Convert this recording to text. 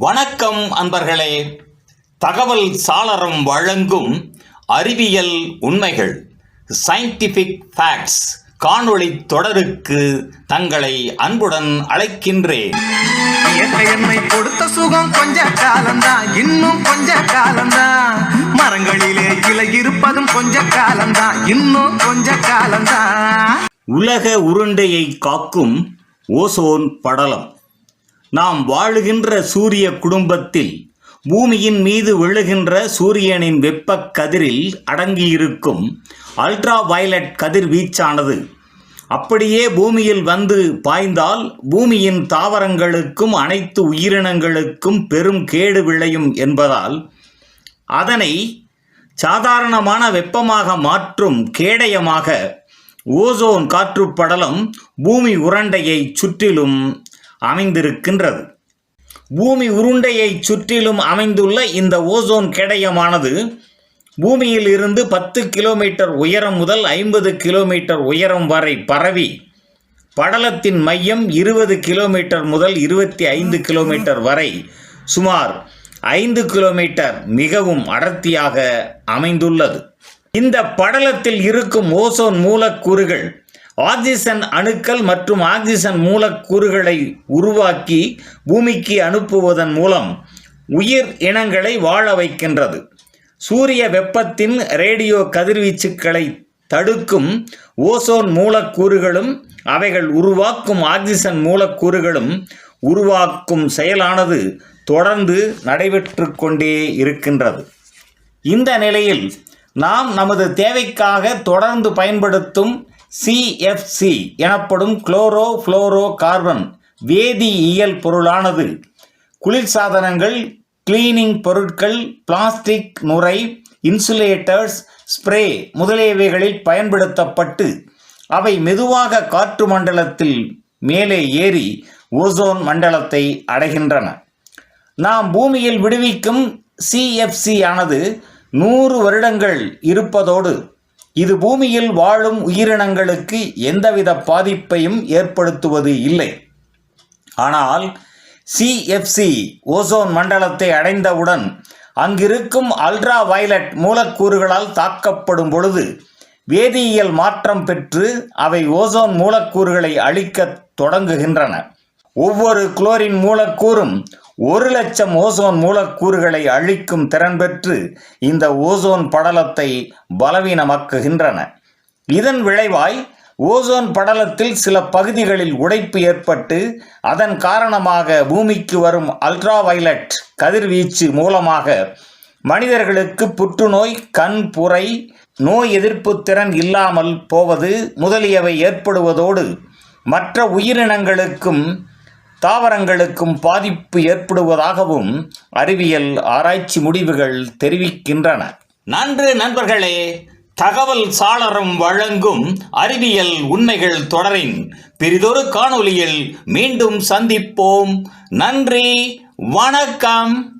வணக்கம் அன்பர்களே. தகவல் சாளரம் வழங்கும் அறிவியல் உண்மைகள் சயின்டிஃபிக் ஃபேக்ட்ஸ் காணொளி தொடருக்கு தங்களை அன்புடன் அழைக்கின்றேன். என்னை கொடுத்த சுகம் கொஞ்ச காலம்தான் இன்னும் கொஞ்ச காலம்தான். மரங்களிலே இலை இருப்பதும் கொஞ்ச காலம்தான் இன்னும் கொஞ்ச காலம்தான். உலக உருண்டையை காக்கும் ஓசோன் படலம். நாம் வாழுகின்ற சூரிய குடும்பத்தில் பூமியின் மீது விழுகின்ற சூரியனின் வெப்பக் கதிரில் அடங்கியிருக்கும் அல்ட்ரா வயலட் கதிர்வீச்சானது அப்படியே பூமியில் வந்து பாய்ந்தால் பூமியின் தாவரங்களுக்கும் அனைத்து உயிரினங்களுக்கும் பெரும் கேடு விளையும் என்பதால் அதனை சாதாரணமான வெப்பமாக மாற்றும் கேடயமாக ஓசோன் காற்றுப்படலம் பூமி உரண்டையை சுற்றிலும் அமைந்திருக்கின்றது. பூமி உருண்டையை சுற்றிலும் அமைந்துள்ள இந்த ஓசோன் கேடயமானது பூமியில் இருந்து பத்து கிலோமீட்டர் உயரம் முதல் ஐம்பது கிலோமீட்டர் உயரம் வரை பரவி படலத்தின் மையம் இருபது கிலோமீட்டர் முதல் இருபத்தி ஐந்து கிலோமீட்டர் வரை சுமார் ஐந்து கிலோமீட்டர் மிகவும் அடர்த்தியாக அமைந்துள்ளது. இந்த படலத்தில் இருக்கும் ஓசோன் மூலக்கூறுகள் ஆக்சிஜன் அணுக்கள் மற்றும் ஆக்சிஜன் மூலக்கூறுகளை உருவாக்கி பூமிக்கு அனுப்புவதன் மூலம் உயிர் இனங்களை வாழ வைக்கின்றது. சூரிய வெப்பத்தின் ரேடியோ கதிர்வீச்சுக்களை தடுக்கும் ஓசோன் மூலக்கூறுகளும் அவைகள் உருவாக்கும் ஆக்சிஜன் மூலக்கூறுகளும் உருவாக்கும் செயலானது தொடர்ந்து நடைபெற்று கொண்டே இருக்கின்றது. இந்த நிலையில் நாம் நமது தேவைக்காக தொடர்ந்து பயன்படுத்தும் சிஎஃப்சி எனப்படும் குளோரோ ஃப்ளோரோ கார்பன் வேதியியல் பொருளானது. குளிர்சாதனங்கள் கிளீனிங் பொருட்கள் பிளாஸ்டிக் நுரை இன்சுலேட்டர்ஸ் ஸ்ப்ரே முதலியவைகளில் பயன்படுத்தப்பட்டு அவை மெதுவாக காற்று மண்டலத்தில் மேலே ஏறி ஓசோன் மண்டலத்தை அடைகின்றன. நாம் பூமியில் விடுவிக்கும் சிஎஃப்சி ஆனது நூறு வருடங்கள் இருப்பதோடு இது பூமியில் வாழும் உயிரினங்களுக்கு எந்தவித பாதிப்பையும் ஏற்படுத்துவது இல்லை. ஆனால் சிஎஃப்சி ஓசோன் மண்டலத்தை அடைந்தவுடன் அங்கிருக்கும் அல்ட்ரா வயலட் மூலக்கூறுகளால் தாக்கப்படும் பொழுது வேதியியல் மாற்றம் பெற்று அவை ஓசோன் மூலக்கூறுகளை அழிக்கத் தொடங்குகின்றன. ஒவ்வொரு குளோரின் மூலக்கூறும் ஒரு லட்சம் ஓசோன் மூலக்கூறுகளை அழிக்கும் திறன் பெற்று இந்த ஓசோன் படலத்தை பலவீனமாக்குகின்றன. இதன் விளைவாய் ஓசோன் படலத்தில் சில பகுதிகளில் உடைப்பு ஏற்பட்டு அதன் காரணமாக பூமிக்கு வரும் அல்ட்ரா வயலட் கதிர்வீச்சு மூலமாக மனிதர்களுக்கு புற்றுநோய் கண் புரை நோய் எதிர்ப்பு திறன் இல்லாமல் போவது முதலியவை ஏற்படுவதோடு மற்ற உயிரினங்களுக்கும் தாவரங்களுக்கும் பாதிப்பு ஏற்படுவதாகவும் அறிவியல் ஆராய்ச்சி முடிவுகள் தெரிவிக்கின்றன. நன்று நண்பர்களே தகவல் சாளரம் வழங்கும் அறிவியல் உண்மைகள் தொடரின் பெரிதொரு காணொளியில் மீண்டும் சந்திப்போம். நன்றி வணக்கம்.